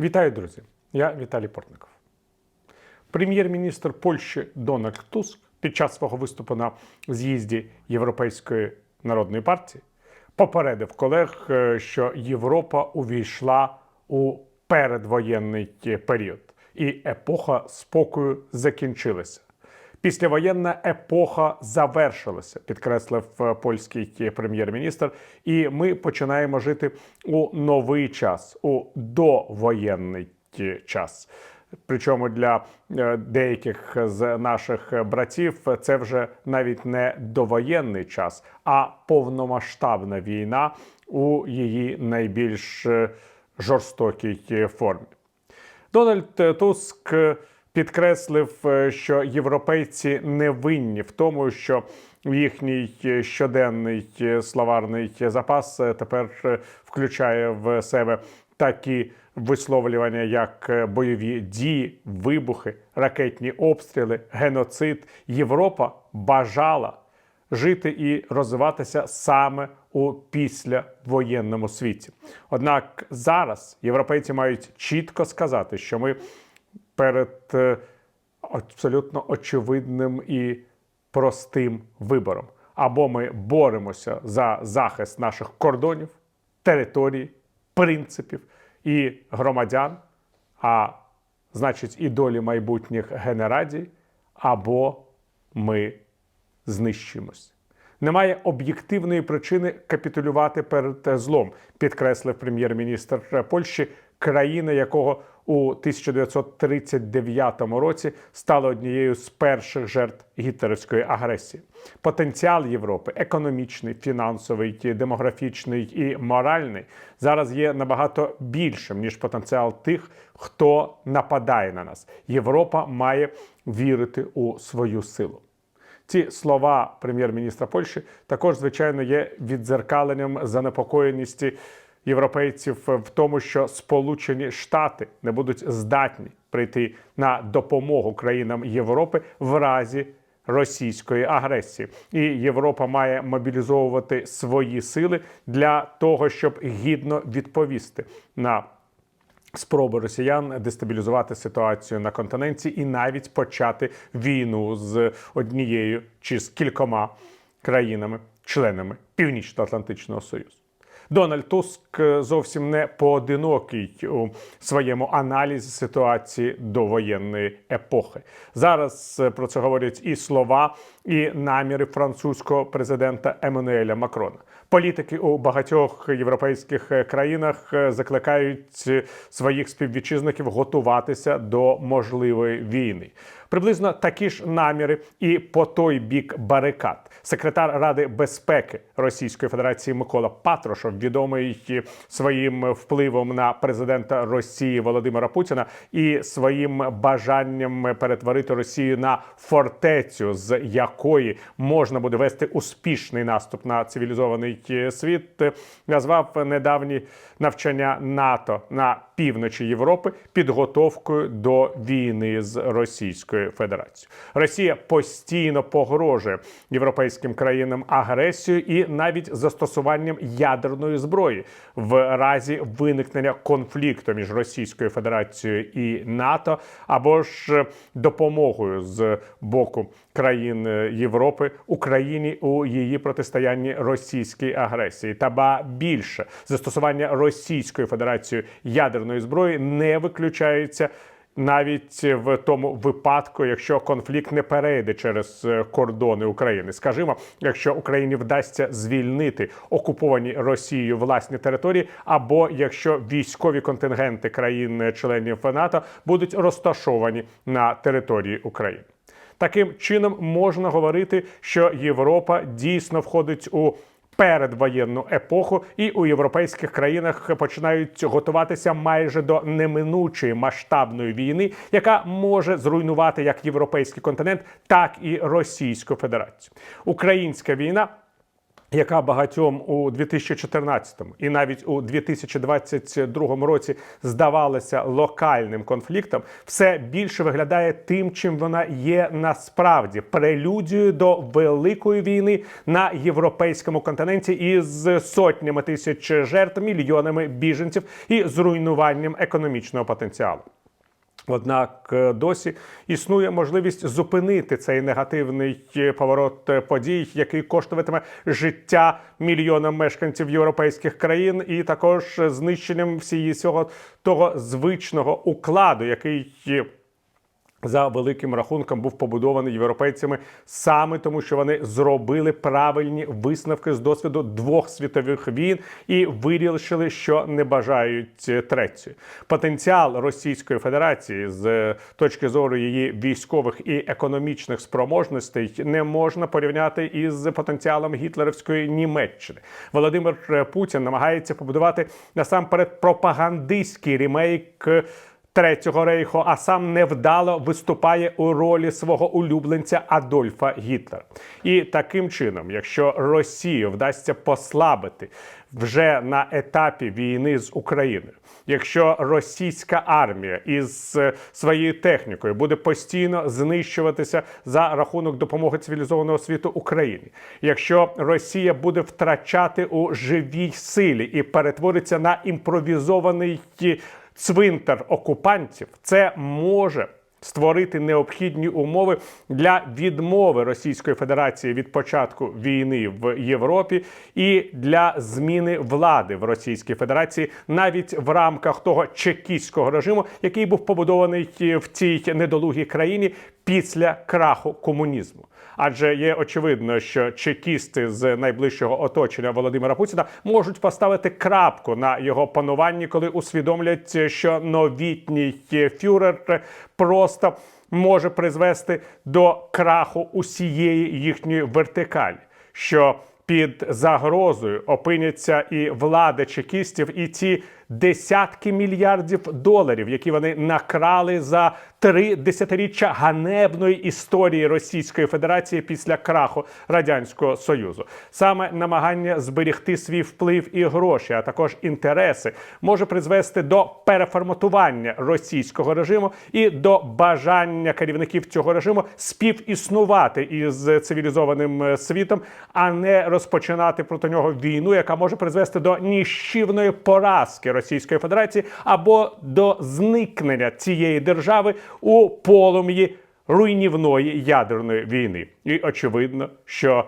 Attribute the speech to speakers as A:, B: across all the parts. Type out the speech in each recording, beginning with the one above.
A: Вітаю, друзі! Я Віталій Портников. Прем'єр-міністр Польщі Дональд Туск під час свого виступу на з'їзді Європейської народної партії попередив колег, е, що Європа увійшла у передвоєнний період, і епоха спокою закінчилася. Післявоєнна епоха завершилася, підкреслив е, польський прем'єр-міністр. І ми починаємо жити у новий час, у довоєнний час. Причому для е, деяких з наших братів це вже навіть не довоєнний час, а повномасштабна війна у її найбільш е, жорстокій формі. Дональд Туск підкреслив, е, що європейці не винні в тому, що їхній щоденний словарний запас е, тепер е, включає в себе такі висловлювання, як бойові дії, вибухи, ракетні обстріли, геноцид. Європа бажала жити і розвиватися саме у післявоєнному світі. Однак зараз європейці мають чітко сказати, що ми перед е, абсолютно очевидним і простим вибором. Або ми боремося за захист наших кордонів, територій, принципів і громадян, а значить, і долі майбутніх генерадій, або ми знищимось. Немає об'єктивної причини капітулювати перед злом, підкреслив прем'єр-міністр Польщі, країна якого у 1939 році стала однією з перших жертв гітлерівської агресії. Потенціал Європи економічний, фінансовий, демографічний і моральний зараз є набагато більшим ніж потенціал тих, хто нападає на нас. Європа має вірити у свою силу. Ці слова прем'єр-міністра Польщі також, звичайно, є віддзеркаленням занепокоєності європейців в тому, що Сполучені Штати не будуть здатні прийти на допомогу країнам Європи в разі російської агресії, і Європа має мобілізовувати свої сили для того, щоб гідно відповісти на спроби росіян дестабілізувати ситуацію на континенті і навіть почати війну з однією чи з кількома країнами-членами Північно-Атлантичного Союзу. Дональд Туск зовсім не поодинокий у своєму аналізі ситуації довоєнної епохи. Зараз про це говорять і слова, і наміри французького президента Еммануеля Макрона. Політики у багатьох європейських країнах закликають своїх співвітчизників готуватися до можливої війни. Приблизно такі ж наміри і по той бік барикад. Секретар Ради безпеки Російської Федерації Микола Патрушев, відомий своїм впливом на президента Росії Володимира Путіна і своїм бажанням перетворити Росію на фортецю, з якої можна буде вести успішний наступ на цивілізований світ, назвав недавні навчання НАТО на півночі Європи підготовкою до війни з Російською Федерацією. Росія постійно погрожує європейським країнам агресією і навіть застосуванням ядерної зброї в разі виникнення конфлікту між Російською Федерацією і НАТО, або ж допомогою з боку країн Європи Україні у її протистоянні російській агресії, та ба більше застосування Російською Федерацією ядерної зброї не виключається. Навіть в тому випадку, якщо конфлікт не перейде через кордони України, скажімо, якщо Україні вдасться звільнити окуповані Росією власні території, або якщо військові контингенти країн-членів НАТО будуть розташовані на території України. Таким чином можна говорити, що Європа дійсно входить у передвоєнну епоху, і у європейських країнах починають готуватися майже до неминучої масштабної війни, яка може зруйнувати як європейський континент, так і Російську Федерацію. Українська війна. Яка багатьом у 2014 і навіть у 2022 році здавалася локальним конфліктом, все більше виглядає тим, чим вона є насправді прелюдією до великої війни на європейському континенті із сотнями тисяч жертв, мільйонами біженців і зруйнуванням економічного потенціалу. Однак е, досі існує можливість зупинити цей негативний е, поворот е, подій, який коштуватиме життя мільйонам мешканців європейських країн, і також знищенням всієї цього того звичного укладу, який за великим рахунком був побудований європейцями саме тому, що вони зробили правильні висновки з досвіду двох світових війн і вирішили, що не бажають третьої. Потенціал Російської Федерації з е, точки зору її військових і економічних спроможностей не можна порівняти із потенціалом гітлерівської Німеччини. Володимир Путін намагається побудувати насамперед пропагандистський ремейк. Третього рейху, а сам невдало виступає у ролі свого улюбленця Адольфа Гітлера. І таким чином, якщо Росію вдасться послабити вже на етапі війни з Україною, якщо російська армія із е, своєю технікою буде постійно знищуватися за рахунок допомоги цивілізованого світу Україні, якщо Росія буде втрачати у живій силі і перетвориться на імпровізований цвинтар окупантів, це може створити необхідні умови для відмови Російської Федерації від початку війни в Європі і для зміни влади в Російській Федерації навіть в рамках того чекістського режиму, який був побудований в цій недолугій країні після краху комунізму. Адже є очевидно, що чекісти з найближчого оточення Володимира Путіна можуть поставити крапку на його пануванні, коли усвідомлять, що новітній фюрер просто може призвести до краху усієї їхньої вертикалі. що під загрозою опиняться і влада чекістів, і ці десятки мільярдів доларів, які вони накрали за три десятиріччя ганебної історії Російської Федерації після краху радянського союзу. Саме намагання зберегти свій вплив і гроші, а також інтереси, може призвести до переформатування російського режиму і до бажання керівників цього режиму співіснувати із цивілізованим е, світом, а не розпочинати проти нього війну, яка може призвести до ніщівної поразки Російської Федерації або до зникнення цієї держави у полум'ї руйнівної ядерної війни. І очевидно, що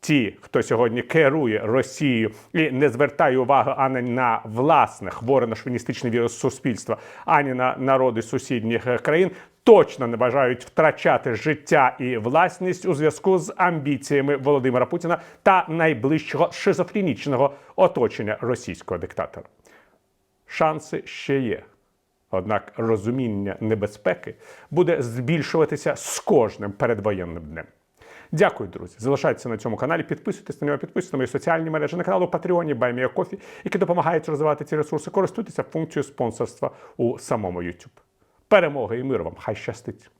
A: ті, хто сьогодні керує Росією і не звертає уваги ані на власне хворе на шовіністичний вірус суспільства, ані на народи сусідніх країн, точно не бажають втрачати життя і власність у зв'язку з амбіціями Володимира Путіна та найближчого шизофренічного оточення російського диктатора. Шанси ще є. Однак розуміння небезпеки буде збільшуватися з кожним передвоєнним днем. Дякую, друзі. Залишайтеся на цьому каналі, підписуйтесь на нього, підписуйтесь на мої соціальні мережі, на канал у Патреоні Кофі, які допомагають розвивати ці ресурси. Користуйтеся функцією спонсорства у самому YouTube. Перемоги і миру вам! Хай щастить!